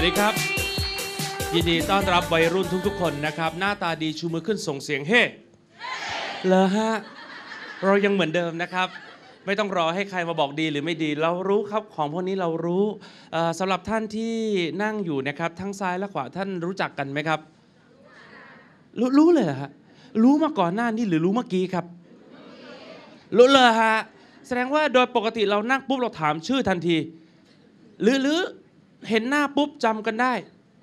วัสดีครับ ยินดีต้อนรับวัยรุ่นทุกๆ คนนะครับ หน้าตาดีชูมือขึ้นส่งเสียงเฮ้เลอฮะ เรายังเหมือนเดิมนะครับ ไม่ต้องรอให้ใครมาบอกดีหรือไม่ดี เรารู้ครับของพวกนี้เรารู้เอ่อสำหรับท่านที่นั่งอยู่นะครับ ทั้งซ้ายและขวาท่านรู้จักกันไหมครับรู้รู้เลยเหรอฮะรู้มาก่อนหน้านี้หรือรู้เมื่อกี้ครับ รู้เลยฮะแสดงว่าโดยปกติเรานั่งปุ๊บเราถามชื่อทันที หรือหรือ เห็นหน้าปุ๊บจำกันได้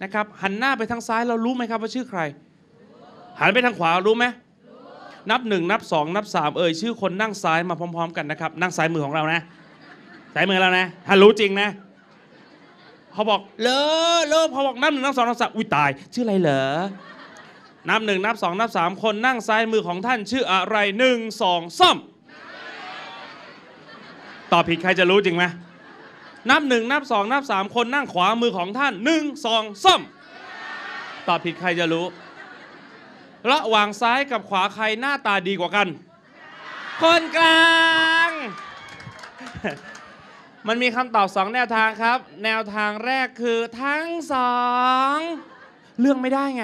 นะครับหันหน้าไปทางซ้ายเรารู้ไหมครับว่าชื่อใคร หันไปทางขวารู้ไหมนับหนึ่งนับสองนับสามเอ่ยชื่อคนนั่งซ้ายมาพร้อม ๆ กันนะครับนั่งซ้ายมือของเรานะซ้ายมือเรานะถ้ารู้จริงนะเขาบอกเลอเลอพอบอกนับหนึ่งนับสองนับสามอุ้ยตาย ชื่ออะไรเหรอนับหนึ่งนับสองนับสามคนนั่งซ้ายมือของท่านชื่ออะไรหนึ่งสองซ้ำตอบผิดใครจะรู้จริงไหม นับหนึ่งนับสองนับสามคนนั่งขวามือของท่านหนึ่งสองซ้ำตอบผิดใครจะรู้ ระหว่างซ้ายกับขวาใครหน้าตาดีกว่ากัน คนกลาง มันมีคำตอบสองแนวทางครับ แนวทางแรกคือทั้งสองเลือกไม่ได้ไง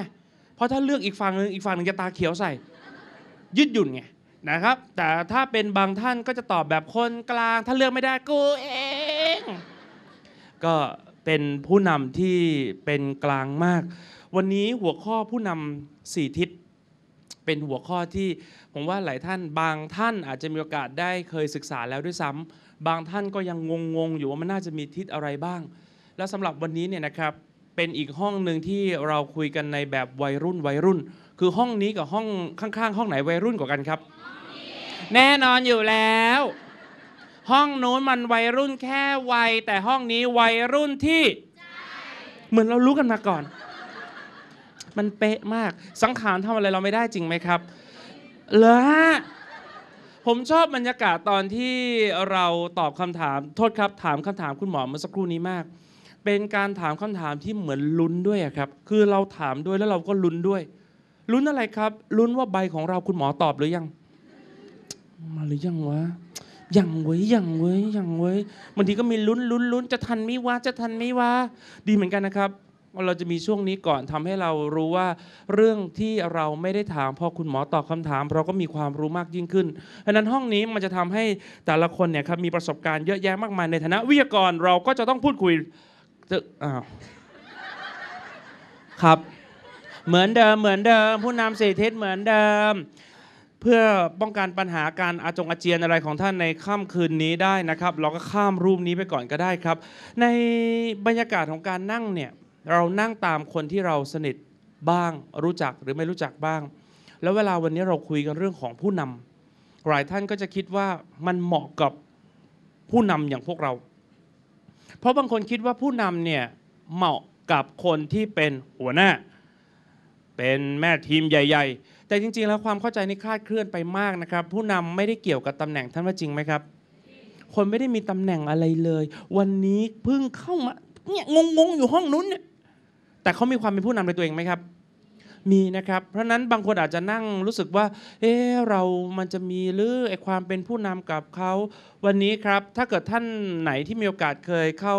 เพราะถ้าเลือกอีกฝั่งหนึ่งอีกฝั่งหนึ่งจะตาเขียวใส่ ยืดหยุ่นไงนะครับ แต่ถ้าเป็นบางท่านก็จะตอบแบบคนกลาง ถ้าเลือกไม่ได้กูเอง ก็เป็นผู้นำที่เป็นกลางมาก วันนี้หัวข้อผู้นำสี่ทิศเป็นหัวข้อที่ผมว่าหลายท่านบางท่านอาจจะมีโอกาสได้เคยศึกษาแล้วด้วยซ้ำบางท่านก็ยังงงๆอยู่ว่ามันน่าจะมีทิศอะไรบ้าง แล้วสำหรับวันนี้เนี่ยนะครับเป็นอีกห้องหนึ่งที่เราคุยกันในแบบวัยรุ่นวัยรุ่น คือห้องนี้กับห้องข้างๆ ห้องไหนวัยรุ่นกว่ากันครับ แน่นอนอยู่แล้ว ห้องนู้นมันวัยรุ่นแค่วัย แต่ห้องนี้วัยรุ่นที่ เหมือนเรารู้กันมาก่อน มันเป๊ะมากสังขารทำอะไรเราไม่ได้จริงไหมครับเหรอฮะผมชอบบรรยากาศตอนที่เราตอบคำถามโทษครับถามคำถามคุณหมอเมื่อสักครู่นี้มาก เป็นการถามคำถามที่เหมือนลุ้นด้วยครับ คือเราถามด้วยแล้วเราก็ลุ้นด้วยลุ้นอะไรครับลุ้นว่าใบของเราคุณหมอตอบหรือยัง มาหรือยังวะ อยังเว้ยยังเว้ยยังเว้ยบางทีก็มีลุ้นลุ้นลุ้นจะทันไหมิวะจะทันไหมิวะดีเหมือนกันนะครับเราจะมีช่วงนี้ก่อนทำให้เรารู้ว่า เรื่องที่เราไม่ได้ถามพอคุณหมอตอบคำถาม เราก็มีความรู้มากยิ่งขึ้นเพราะฉะนั้นห้องนี้มันจะทำให้แต่ละคนเนี่ยครับมีประสบการณ์เยอะแยะมากมายในฐานะวิทยากรเราก็จะต้องพูดคุยจะอ้าวครับ เหมือนเดิมเหมือนเดิม ผู้นำสี่ทิศเหมือนเดิม เพื่อป้องกันปัญหาการอาจงอาเจียนอะไรของท่านในค่ำคืนนี้ได้นะครับ เราก็ข้ามรูปนี้ไปก่อนก็ได้ครับ ในบรรยากาศของการนั่งเนี่ยเรานั่งตามคนที่เราสนิทบ้าง รู้จักหรือไม่รู้จักบ้าง แล้วเวลาวันนี้เราคุยกันเรื่องของผู้นำหลายท่านก็จะคิดว่ามันเหมาะกับผู้นำอย่างพวกเรา เพราะบางคนคิดว่าผู้นำเนี่ยเหมาะกับคนที่เป็นหัวหน้า เป็นแม่ทีมใหญ่ ๆ แต่จริง ๆ แล้วความเข้าใจนี่คลาดเคลื่อนไปมากนะครับ ผู้นำไม่ได้เกี่ยวกับตำแหน่งท่านว่าจริงไหมครับ คนไม่ได้มีตำแหน่งอะไรเลย วันนี้เพิ่งเข้ามาเนี่ยงงๆอยู่ห้องนู้นเนี่ยแต่เขามีความเป็นผู้นำในตัวเองไหมครับ มีนะครับ เพราะนั้นบางคนอาจจะนั่งรู้สึกว่า เอ๊เรา มันจะมีหรือไอความเป็นผู้นำกับเขาวันนี้ครับ ถ้าเกิดท่านไหนที่มีโอกาสเคยเข้า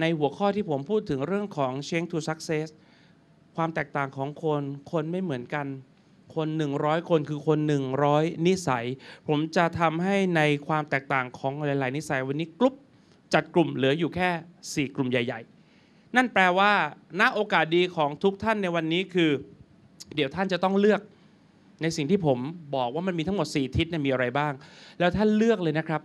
ในหัวข้อที่ผมพูดถึงเรื่องของ change to success ความแตกต่างของคน คนไม่เหมือนกัน คน100 คนคือคน 100 นิสัย ผมจะทำให้ในความแตกต่างของหลาย ๆ นิสัยวันนี้กลุ่มจัดกลุ่มเหลืออยู่แค่ 4 กลุ่มใหญ่ ๆ นั่นแปลว่าณโอกาสดีของทุกท่านในวันนี้คือ เดี๋ยวท่านจะต้องเลือกในสิ่งที่ผมบอกว่ามันมีทั้งหมด 4 ทิศเนี่ยมีอะไรบ้าง แล้วท่านเลือกเลยนะครับ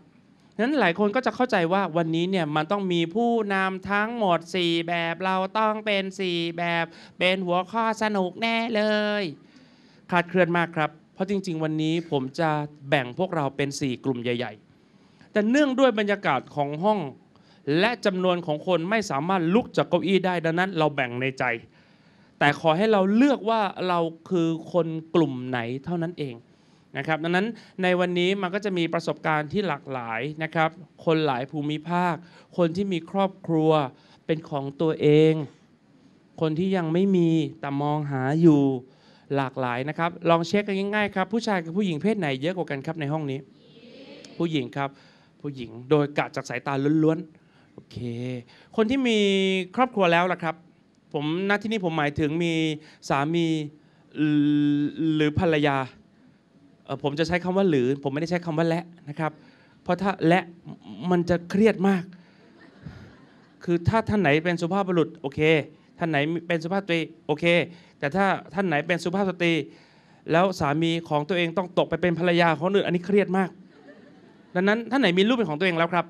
นั้นหลายคนก็จะเข้าใจว่าวันนี้เนี่ยมันต้องมีผู้นำทั้งหมด 4 แบบเราต้องเป็น 4 แบบ เป็นหัวข้อสนุกแน่เลย คลาดเคลื่อนมากครับ เพราะจริง ๆ วันนี้ผมจะแบ่งพวกเราเป็น 4 กลุ่มใหญ่ ๆ แต่เนื่องด้วยบรรยากาศของห้อง และจำนวนของคนไม่สามารถลุกจากเก้าอี้ได้ดังนั้น เราแบ่งในใจ แต่ขอให้เราเลือกว่าเราคือคนกลุ่มไหนเท่านั้นเองนะครับดังนั้นในวันนี้มันก็จะมีประสบการณ์ที่หลากหลายนะครับ คนหลายภูมิภาค คนที่มีครอบครัวเป็นของตัวเอง คนที่ยังไม่มีแต่มองหาอยู่ หลากหลายนะครับ ลองเช็คกันง่ายๆครับ ผู้ชายกับผู้หญิงเพศไหนเยอะกว่ากันครับในห้องนี้ ผู้หญิงครับ ผู้หญิงโดยกะจากสายตาล้วนๆ โอเค คนที่มีครอบครัวแล้วล่ะครับ ผมณที่นี่ผมหมายถึงมีสามีหรือภรรยา ผมจะใช้คำว่าหรือ ผมไม่ได้ใช้คำว่าและนะครับ เพราะถ้าและมันจะเครียดมาก คือถ้าท่านไหนเป็นสุภาพบุรุษโอเค ท่านไหนเป็นสุภาพสตรีโอเค แต่ถ้าท่านไหนเป็นสุภาพสตรี แล้วสามีของตัวเองต้องตกไปเป็นภรรยาของคนอื่นอันนี้เครียดมาก ดังนั้นท่านไหนมีลูกเป็นของตัวเองแล้วครับ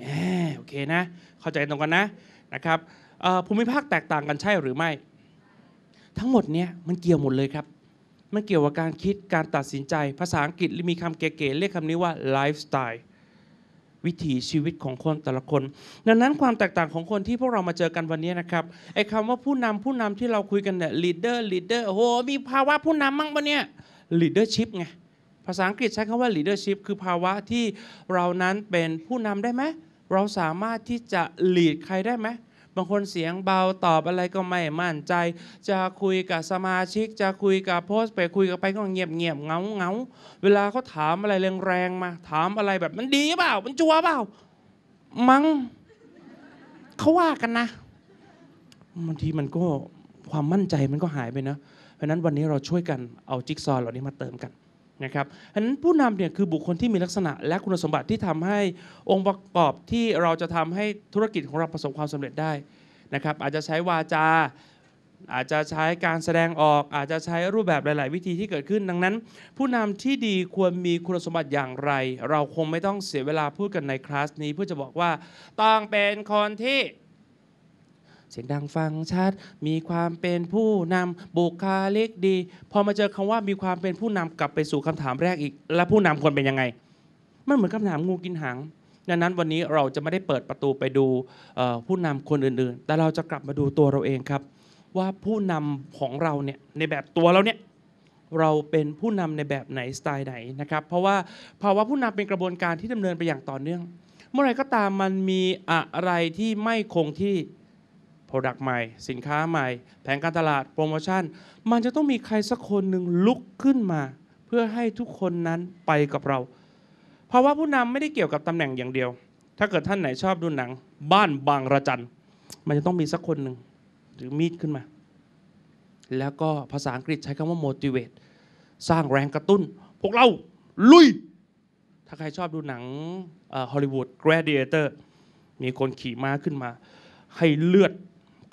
แหมโอเคนะ เข้าใจตรงกันนะนะครับภูมิภาคแตกต่างกันใช่หรือไม่ ทั้งหมดเนี้ยมันเกี่ยวหมดเลยครับมันเกี่ยวกับการคิดการตัดสินใจ ภาษาอังกฤษมีคำเก๋ๆเรียกคำนี้ว่าไลฟ์สไตล์ วิถีชีวิตของคนแต่ละคน ดังนั้นความแตกต่างของคนที่พวกเรามาเจอกันวันนี้นะครับไอ้คำว่าผู้นำผู้นำที่เราคุยกันเนี่ย leader leader โอ้โหมีภาวะผู้นำมั่งปะเนี่ย leadership ไงภาษาอังกฤษใช้คำว่า leadership คือภาวะที่เรานั้นเป็นผู้นำได้ไหม เราสามารถที่จะ lead ใครได้ไหม บางคนเสียงเบาตอบอะไรก็ไม่มั่นใจ จะคุยกับสมาชิก จะคุยกับโพสต์ไปคุยกับไปก็เงียบเงียบเงาเงาเวลาเขาถามอะไรแรงๆมา ถามอะไรแบบมันดีเปล่า มันจัวเปล่า มัง้งเขาว่ากันนะบางทีมันก็ความมั่นใจมันก็หายไปนะเพราะนั้นวันนี้เราช่วยกันเอาจิ๊กซอว์เหล่านี้มาเติมกัน นะครับฉะนั้นผู้นำเนี่ยคือบุคคลที่มีลักษณะและคุณสมบัติที่ทำให้องค์ประกอบที่เราจะทำให้ธุรกิจของเราประสบความสำเร็จได้นะครับอาจจะใช้วาจา อาจจะใช้การแสดงออกอาจจะใช้รูปแบบหลาย ๆ วิธีที่เกิดขึ้นดังนั้น ผู้นำที่ดีควรมีคุณสมบัติอย่างไร เราคงไม่ต้องเสียเวลาพูดกันในคลาสนี้เพื่อจะบอกว่าต้องเป็นคนที่ เสียงดังฟังชัด มีความเป็นผู้นำบุคลิกดี พอมาเจอคำว่ามีความเป็นผู้นำกลับไปสู่คำถามแรกอีก แล้วผู้นำควรเป็นยังไง มันเหมือนคำถามงูกินหางดังนั้นวันนี้เราจะไม่ได้เปิดประตูไปดูเอ่อผู้นำคนอื่นๆ แต่เราจะกลับมาดูตัวเราเองครับ ว่าผู้นำของเราเนี่ยในแบบตัวเราเนี่ย เราเป็นผู้นำในแบบไหนสไตล์ไหนนะครับ เพราะว่าภาวะผู้นำเป็นกระบวนการที่ดำเนินไปอย่างต่อเนื่อง เมื่อไหรก็ตามมันมีอะไรที่ไม่คงที่ Product ใหม่ สินค้าใหม่ แผนการตลาดโปรโมชั่น มันจะต้องมีใครสักคนหนึ่งลุกขึ้นมา เพื่อให้ทุกคนนั้นไปกับเรา เพราะว่าผู้นำไม่ได้เกี่ยวกับตำแหน่งอย่างเดียว ถ้าเกิดท่านไหนชอบดูหนัง บ้านบางระจัน มันจะต้องมีสักคนหนึ่งถือมีดขึ้นมา แล้วก็ภาษาอังกฤษใช้คำว่า motivate สร้างแรงกระตุ้น พวกเราลุย ถ้าใครชอบดูหนังฮอลลีวูด Gladiator มีคนขี่ม้าขึ้นมา ให้เลือด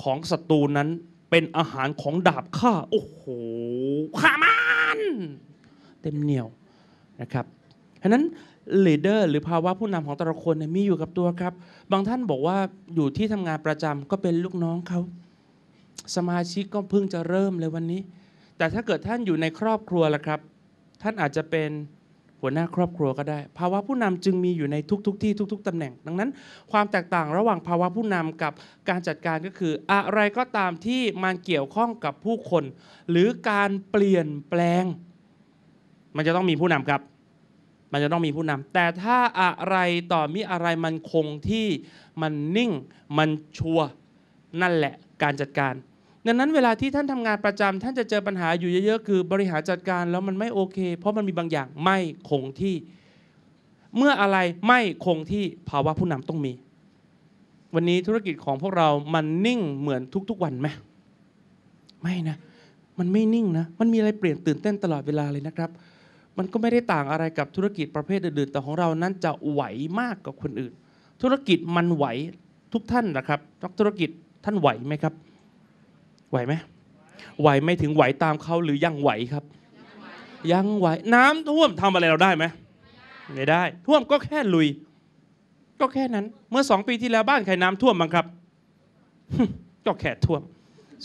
ของศัตรูนั้นเป็นอาหารของดาบข้าโอ้โหข้ามันเต็มเหนียวนะครับฉะนั้น leader หรือภาวะผู้นำของแต่ละคนมีอยู่กับตัวครับ บางท่านบอกว่าอยู่ที่ทำงานประจำก็เป็นลูกน้องเขา สมาชิกก็เพิ่งจะเริ่มเลยวันนี้ แต่ถ้าเกิดท่านอยู่ในครอบครัวล่ะครับ ท่านอาจจะเป็น หัวหน้าครอบครัวก็ได้ ภาวะผู้นำจึงมีอยู่ในทุกๆที่ทุก ๆตำแหน่ง ดังนั้น ความแตกต่างระหว่างภาวะผู้นำกับการจัดการก็คือ อะไรก็ตามที่มันเกี่ยวข้องกับผู้คน หรือการเปลี่ยนแปลง มันจะต้องมีผู้นำครับ มันจะต้องมีผู้นำแต่ถ้าอะไรต่อมีอะไรมันคงที่มันนิ่ง มันชัวร์นั่นแหละการจัดการ ดังนั้นเวลาที่ท่านทำงานประจำท่านจะเจอปัญหาอยู่เยอะๆ คือบริหารจัดการแล้วมันไม่โอเค เพราะมันมีบางอย่างไม่คงที่ เมื่ออะไรไม่คงที่ภาวะผู้นำต้องมี วันนี้ธุรกิจของพวกเรามันนิ่งเหมือนทุกๆวันไหมไม่นะ มันไม่นิ่งนะ มันมีอะไรเปลี่ยนตื่นเต้นตลอดเวลาเลยนะครับ มันก็ไม่ได้ต่างอะไรกับธุรกิจประเภทอื่นๆแต่ของเรานั้นจะไหวมากกว่าคนอื่น ธุรกิจมันไหวทุกท่านนะครับนักธุรกิจท่านไหวไหมครับ ไหวไหมไหวไม่ถึงไหวตามเขาหรือยังไหวครับ ยังไหวน้ำท่วมทำอะไรเราได้ไหมไม่ได้ ท่วมก็แค่ลุย ก็แค่นั้น เมื่อสองปีที่แล้วบ้านใครน้ำท่วมบ้างครับก็แค่ท่วม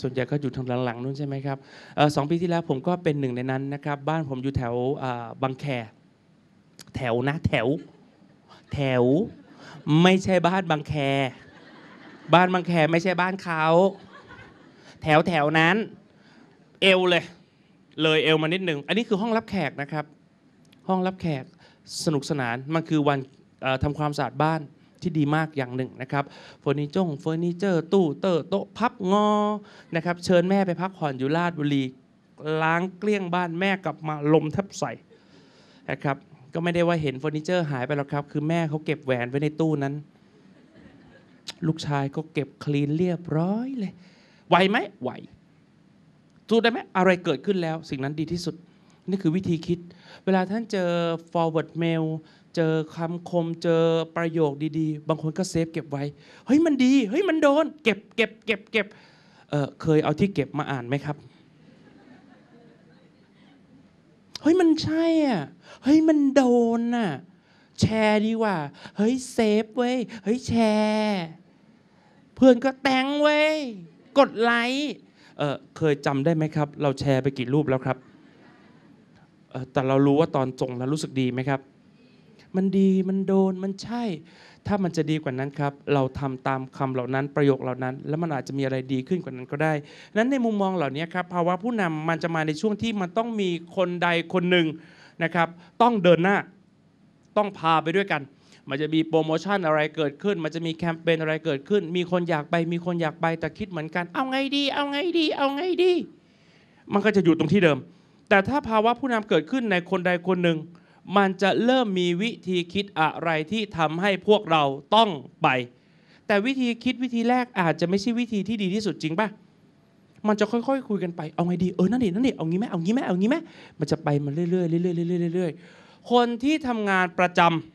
ส่วนใหญ่ก็อยู่ทางหลังๆนู้นใช่ไหมครับเอ่อสองปีที่แล้วผมก็เป็นหนึ่งในนั้นนะครับ บ้านผมอยู่แถวอ่าบางแคแถวนะ แถว แถว ไม่ใช่บ้านบางแค บ้านบางแคไม่ใช่บ้านเขา แถวแถวนั้น เอวเลย เลยเอวมานิดหนึ่งอันนี้คือห้องรับแขกนะครับ ห้องรับแขกสนุกสนานมันคือวันเอ่อทำความสะอาดบ้านที่ดีมากอย่างหนึ่งนะครับเฟอร์นิเจอร์เฟอร์นิเจอร์ตู้เตอร์โต๊ะพับงอนะครับเชิญแม่ไปพักผ่อนอยู่ลาดบุรีล้างเกลี้ยงบ้านแม่กลับมาลมแทบใส่นะครับก็ไม่ได้ว่าเห็นเฟอร์นิเจอร์หายไปหรอกครับ คือแม่เขาเก็บแหวนไว้ในตู้นั้น ลูกชายก็เก็บคลีนเรียบร้อยเลย ไหวไหมไหวสู้ได้ไหมอะไรเกิดขึ้นแล้ว สิ่งนั้นดีที่สุด นี่คือวิธีคิด เวลาท่านเจอ forward mail เจอคำคมเจอประโยคดีๆ บางคนก็เซฟเก็บไว้ เฮ้ยมันดี เฮ้ยมันโดน เก็บเก็บเก็บเก็บเออเคยเอาที่เก็บมาอ่านไหมครับ เฮ้ยมันใช่อะ เฮ้ยมันโดนน่ะ แชร์ดีกว่า เฮ้ยเซฟเว้ย เฮ้ยแชร์ เพื่อนก็แต่งเว้ย กดไลค์เออเคยจำได้ไหมครับ เราแชร์ไปกี่รูปแล้วครับเออแต่เรารู้ว่าตอนส่งแล้วรู้สึกดีไหมครับ มันดีมันโดนมันใช่ ถ้ามันจะดีกว่านั้นครับ เราทำตามคำเหล่านั้นประโยคเหล่านั้น แล้วมันอาจจะมีอะไรดีขึ้นกว่านั้นก็ได้ นั้นในมุมมองเหล่านี้ครับภาวะผู้นำมันจะมาในช่วงที่มันต้องมีคนใดคนหนึ่งนะครับ ต้องเดินหน้า ต้องพาไปด้วยกัน มันจะมีโปรโมชั่นอะไรเกิดขึ้น มันจะมีแคมเปญอะไรเกิดขึ้น มีคนอยากไป มีคนอยากไปแต่คิดเหมือนกัน เอาไงดี เอาไงดี เอาไงดี มันก็จะอยู่ตรงที่เดิม แต่ถ้าภาวะผู้นำเกิดขึ้นในคนใดคนหนึ่ง มันจะเริ่มมีวิธีคิดอะไรที่ทำให้พวกเราต้องไป แต่วิธีคิดวิธีแรกอาจจะไม่ใช่วิธีที่ดีที่สุดจริงป่ะมันจะค่อยๆคุยกันไป เอาไงดี เออ นั่นดินั่นดิเอางี้ไหมเอางี้ไหมเอางี้ไหมมันจะไปมันเรื่อยๆเรื่อยๆเรื่อยๆเรื่อยๆคนที่ทำงานประจำ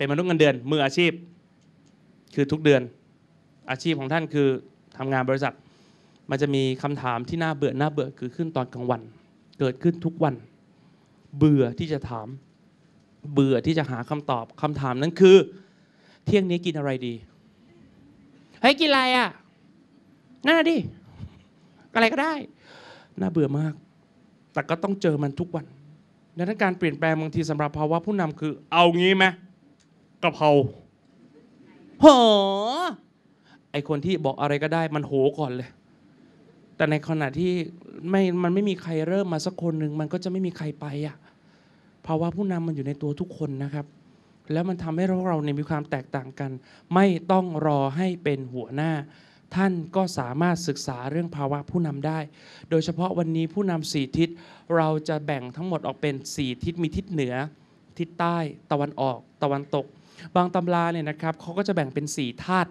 เป็นมนุษย์เงินเดือนมืออาชีพ คือทุกเดือน อาชีพของท่านคือทำงานบริษัท มันจะมีคำถามที่น่าเบื่อน่าเบื่อคือขึ้นตอนกลางวัน เกิดขึ้นทุกวัน เบื่อที่จะถาม เบื่อที่จะหาคำตอบคำถามนั้นคือ เที่ยงนี้กินอะไรดีเฮ้ยกินอะไรอะนั่นนะดิอะไรก็ได้น่าเบื่อมาก แต่ก็ต้องเจอมันทุกวันดังนั้นการเปลี่ยนแปลงบางทีสำหรับภาวะผู้นำคือ เอางี้ไหม กะเพราโหไอคนที่บอกอะไรก็ได้มันโหก่อนเลย แต่ในขณะที่ไม่มันไม่มีใครเริ่มมาสักคนหนึ่งมันก็จะไม่มีใครไปอะภาวะผู้นำมันอยู่ในตัวทุกคนนะครับ แล้วมันทำให้เราเราเนี่ยมีความแตกต่างกัน ไม่ต้องรอให้เป็นหัวหน้า ท่านก็สามารถศึกษาเรื่องภาวะผู้นำได้ โดยเฉพาะวันนี้ผู้นำสี่ทิศเราจะแบ่งทั้งหมดออกเป็น 4 ทิศมีทิศเหนือ ทิศใต้ ตะวันออก ตะวันตก บางตำราเนี่ยนะครับเขาก็จะแบ่งเป็น 4 ธาตุ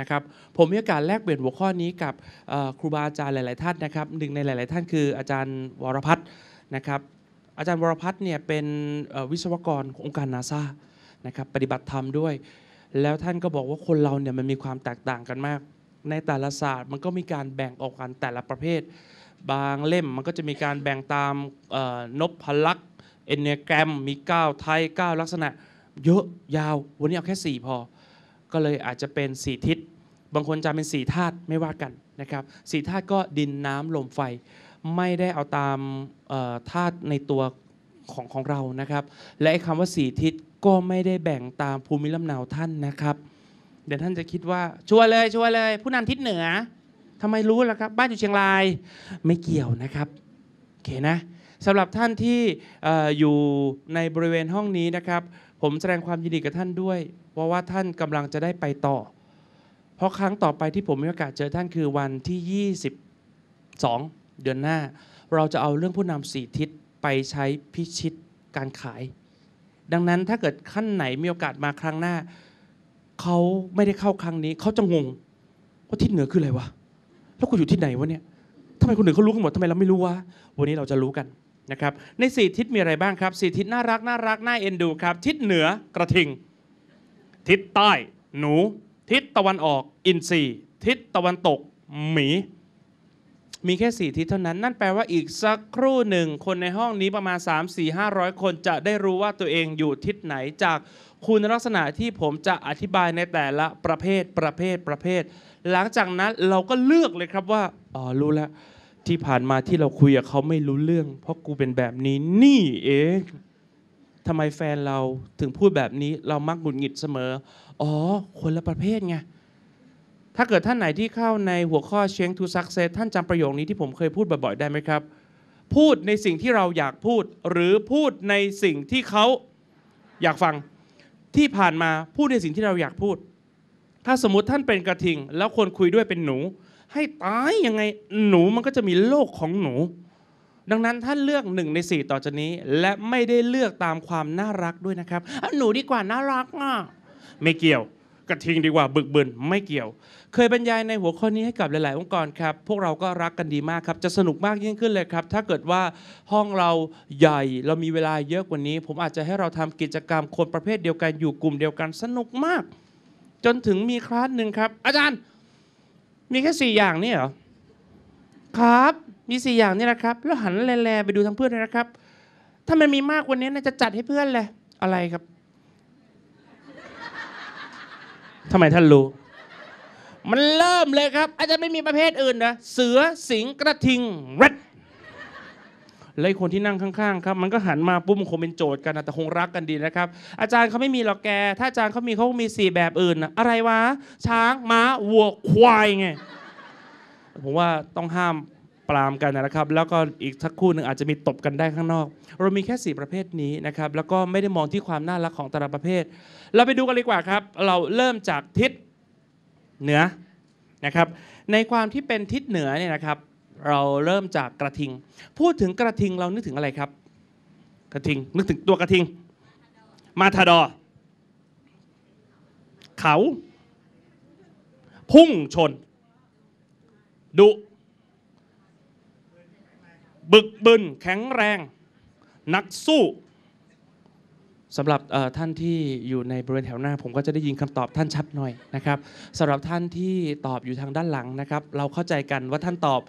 นะครับผมมีโอกาสแลกเปลี่ยนหัวข้อนี้กับครูบาอาจารย์หลาย ๆ ท่านนะครับหนึ่งในหลาย ๆ ท่านคืออาจารย์วรพัฒน์นะครับอาจารย์วรพัฒน์เนี่ยเป็นวิศวกรขององค์การนาซานะครับปฏิบัติธรรมด้วย แล้วท่านก็บอกว่าคนเราเนี่ยมันมีความแตกต่างกันมาก ในแต่ละศาสตร์มันก็มีการแบ่งออกกันแต่ละประเภท บางเล่มมันก็จะมีการแบ่งตามนพพลักษณ์เอนเนแกรม มี9ไทย9ลักษณะ เยอะยาว วันนี้เอาแค่ 4 พอ ก็เลยอาจจะเป็น 4 ทิศ บางคนจำเป็น4ธาตุไม่ว่ากันนะครับสี่ธาตุก็ดินน้ำลมไฟ ไม่ได้เอาตามธาตุในตัวของของเรานะครับ และคำว่า4ทิศก็ไม่ได้แบ่งตามภูมิลำเนาท่านนะครับ เดี๋ยวท่านจะคิดว่าชัวร์เลยชัวร์เลย ผู้นำทิศเหนือทำไมรู้ล่ะครับ บ้านอยู่เชียงรายไม่เกี่ยวนะครับโอเคนะสำหรับท่านที่อยู่ในบริเวณห้องนี้นะครับ ผมแสดงความยินดีกับท่านด้วย เพราะว่าท่านกำลังจะได้ไปต่อ เพราะครั้งต่อไปที่ผมมีโอกาสเจอท่านคือวันที่ 22 เดือนหน้า เราจะเอาเรื่องผู้นำสี่ทิศไปใช้พิชิตการขาย ดังนั้นถ้าเกิดขั้นไหนมีโอกาสมาครั้งหน้า เขาไม่ได้เข้าครั้งนี้ เขาจะงงว่าทิศเหนือคืออะไรวะ แล้วกูอยู่ที่ไหนวะเนี่ยทำไมคนอื่นเขารู้กันหมดทำไมเราไม่รู้วะวันนี้เราจะรู้กัน นะครับในสี่ทิศมีอะไรบ้างครับสี่ทิศน่ารักน่ารักน่าเอ็นดูครับ ทิศเหนือกระทิง ทิศใต้ หนู ทิศตะวันออก อินทรีทิศตะวันตก หมี มีแค่สี่ทิศเท่านั้น นั่นแปลว่าอีกสักครู่หนึ่ง คนในห้องนี้ประมาณ 3 4 5 0 0 คนจะได้รู้ว่าตัวเองอยู่ทิศไหนจากคุณลักษณะที่ผมจะอธิบายในแต่ละประเภทประเภทประเภท หลังจากนั้นเราก็เลือกเลยครับว่าอ๋อรู้แล้ว ที่ผ่านมาที่เราคุยกับเขาไม่รู้เรื่อง เพราะกูเป็นแบบนี้นี่เองทำไมแฟนเราถึงพูดแบบนี้ เรามักหงุดหงิดเสมอ อ๋อ คนละประเภทไงถ้าเกิดท่านไหนที่เข้าในหัวข้อ Change to Success ท่านจำประโยคนี้ที่ผมเคยพูดบ่อยๆได้ไหมครับ พูดในสิ่งที่เราอยากพูด หรือพูดในสิ่งที่เขาอยากฟังที่ผ่านมาพูดในสิ่งที่เราอยากพูด ถ้าสมมติท่านเป็นกระทิง แล้วคนคุยด้วยเป็นหนู ให้ตายยังไงหนูมันก็จะมีโลกของหนู ดังนั้นท่านเลือกหนึ่งในสี่ต่อจากนี้ และไม่ได้เลือกตามความน่ารักด้วยนะครับหนูดีกว่าน่ารักอะไม่เกี่ยวกระทิงดีกว่าบึกบึนไม่เกี่ยว เคยบรรยายในหัวข้อนี้ให้กับหลาย ๆ องค์กรครับ พวกเราก็รักกันดีมากครับ จะสนุกมากยิ่งขึ้นเลยครับ ถ้าเกิดว่าห้องเราใหญ่เรามีเวลาเยอะกว่านี้ ผมอาจจะให้เราทำกิจกรรมคนประเภทเดียวกันอยู่กลุ่มเดียวกันสนุกมาก จนถึงมีคลาสหนึ่งครับ อาจารย์ มีแค่สี่อย่างนี่เหรอ ครับ มีสี่อย่างนี่แหละครับ แล้วหันแลๆไปดูทางเพื่อนนะครับ ถ้ามันมีมากกว่านี้น่าจะจัดให้เพื่อนเลย อะไรครับทำไมท่านรู้ มันเริ่มเลยครับ อาจจะไม่มีประเภทอื่นนะ เสือ สิง กระทิงแรด แล้วไอ้คนที่นั่งข้างๆครับมันก็หันมาปุ๊บมันคงเป็นโจทย์กันนะแต่คงรักกันดีนะครับ อาจารย์เขาไม่มีหรอกแก ถ้าอาจารย์เขามีเขามีสี่แบบอื่นนะอะไรวะ ช้างม้าวัวควายไงผมว่าต้องห้ามปรามกันนะครับ แล้วก็อีกสักคู่หนึ่งอาจจะมีตบกันได้ข้างนอก เรามีแค่สี่ประเภทนี้นะครับ แล้วก็ไม่ได้มองที่ความน่ารักของแต่ละประเภท เราไปดูกันเลยดีกว่าครับ เราเริ่มจากทิศเหนือนะครับ ในความที่เป็นทิศเหนือเนี่ยนะครับ เราเริ่มจากกระทิง พูดถึงกระทิงเรานึกถึงอะไรครับ กระทิง นึกถึงตัวกระทิง มาทาดอ เขา พุ่งชน ดุ บึกบึนแข็งแรง นักสู้สำหรับท่านที่อยู่ในบริเวณแถวหน้า ผมก็จะได้ยินคำตอบท่านชัดหน่อยนะครับสำหรับท่านที่ตอบอยู่ทางด้านหลังนะครับ เราเข้าใจกันว่าท่านตอบ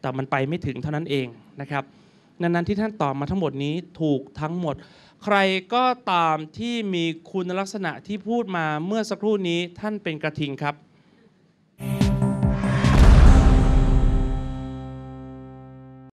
แต่มันไปไม่ถึงเท่านั้นเองนะครับนั้นๆที่ท่านตอบมาทั้งหมดนี้ถูกทั้งหมด ใครก็ตามที่มีคุณลักษณะที่พูดมาเมื่อสักครู่นี้ท่านเป็นกระทิงครับ